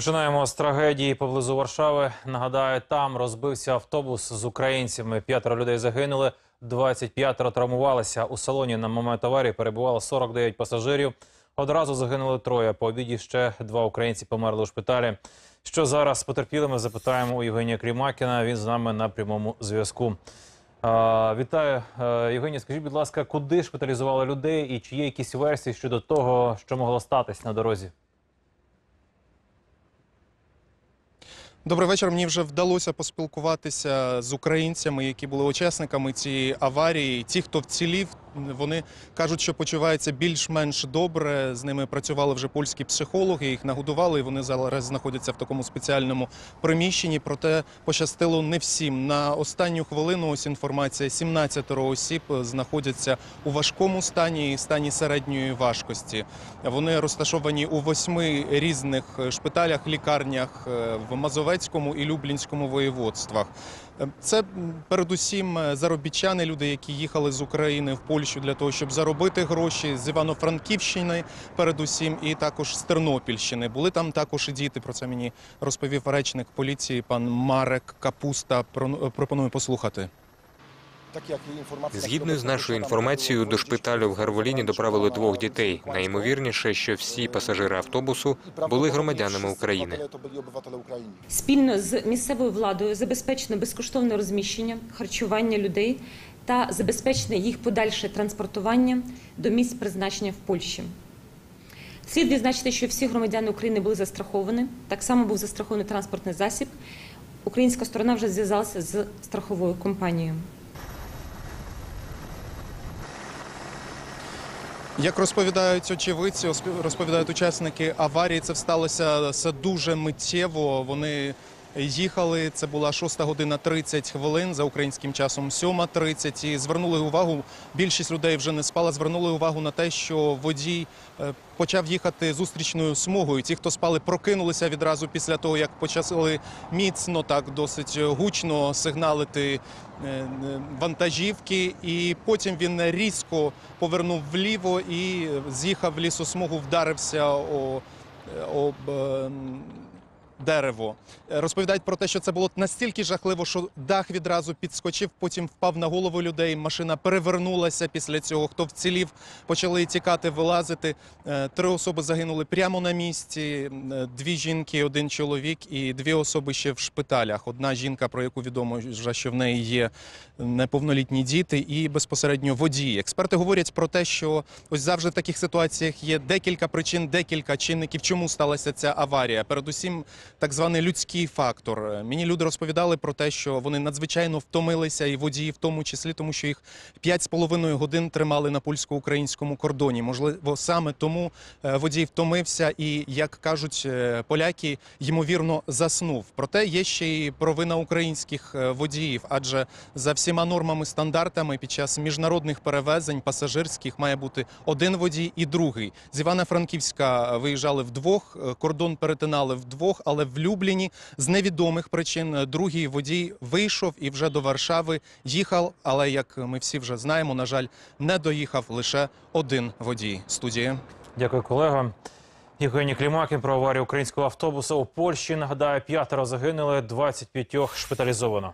Починаємо з трагедії поблизу Варшави. Нагадаю, там розбився автобус з українцями. П'ятеро людей загинули, 25 травмувалися. У салоні на момент аварії перебувало 49 пасажирів. Одразу загинули троє. По обіді ще два українці померли у шпиталі. Що зараз з потерпілими? Запитаємо у Євгенія Клімакіна. Він з нами на прямому зв'язку. Вітаю, Е, Євгенія. Скажіть, будь ласка, куди шпиталізували людей і чи є якісь версії щодо того, що могло статись на дорозі? Добрий вечір. Мені вже вдалося поспілкуватися з українцями, які були учасниками цієї аварії. Ті, хто вцілів, вони кажуть, що почуваються більш-менш добре. З ними працювали вже польські психологи, їх нагодували. і Вони зараз знаходяться в такому спеціальному приміщенні. Проте пощастило не всім. На останню хвилину ось інформація: 17 осіб знаходяться у важкому стані і стані середньої важкості. Вони розташовані у восьми різних шпиталях, лікарнях е, в Мазовецькому і Люблінському воєводствах. Е, Це передусім е, заробітчани, люди, які їхали з України в Польщу для того, щоб заробити гроші з Івано-Франківщини, передусім, і також з Тернопільщини. Були там також і діти. Про це мені розповів речник поліції пан Марек Капуста. Про- Пропоную послухати. Згідно з нашою інформацією, до шпиталю в Гарволіні доправили двох дітей. Найімовірніше, що всі пасажири автобусу були громадянами України. Спільно з місцевою владою забезпечено безкоштовне розміщення, харчування людей та забезпечено їх подальше транспортування до місць призначення в Польщі. Слід відзначити, що всі громадяни України були застраховані. Так само був застрахований транспортний засіб. Українська сторона вже зв'язалася з страховою компанією. Як розповідають очевидці, розповідають учасники аварії, це сталося все дуже миттєво. Вони їхали. Це була 6 година 30 хвилин за українським часом 7.30. І звернули увагу. Більшість людей вже не спала. Звернули увагу на те, що водій е, почав їхати зустрічною смугою. Ті, хто спали, прокинулися відразу після того, як почали міцно, так досить гучно сигналити е, е, вантажівки, і потім він різко повернув вліво і з'їхав в лісосмугу, вдарився о, об. Дерево Е, розповідають про те, що це було настільки жахливо, що дах відразу підскочив, потім впав на голову людей. Машина перевернулася після цього. Хто вцілів, почали тікати, вилазити. Е, Три особи загинули прямо на місці. Е, Дві жінки, один чоловік і дві особи ще в шпиталях. Одна жінка, про яку відомо вже, що в неї є неповнолітні діти, і безпосередньо водії. Експерти говорять про те, що ось завжди в таких ситуаціях є декілька причин, декілька чинників, чому сталася ця аварія. Передусім, так званий людський фактор. Е, Мені люди розповідали про те, що вони надзвичайно втомилися, і водії в тому числі, тому що їх 5,5 годин тримали на польсько-українському кордоні. Можливо, саме тому е, водій втомився і, як кажуть е, поляки, ймовірно заснув. Проте є ще й провина українських водіїв, адже за всіма нормами стандартами під час міжнародних перевезень пасажирських має бути один водій і другий. З Івано-Франківська виїжджали вдвох, кордон перетинали вдвох, але в Любліні з невідомих причин другий водій вийшов і вже до Варшави їхав. Але як ми всі вже знаємо, на жаль, не доїхав лише один водій. Студія. Дякую, колега. Євгеній Клімакін про аварію українського автобуса у Польщі. Нагадаю, п'ятеро загинули, 25 шпиталізовано.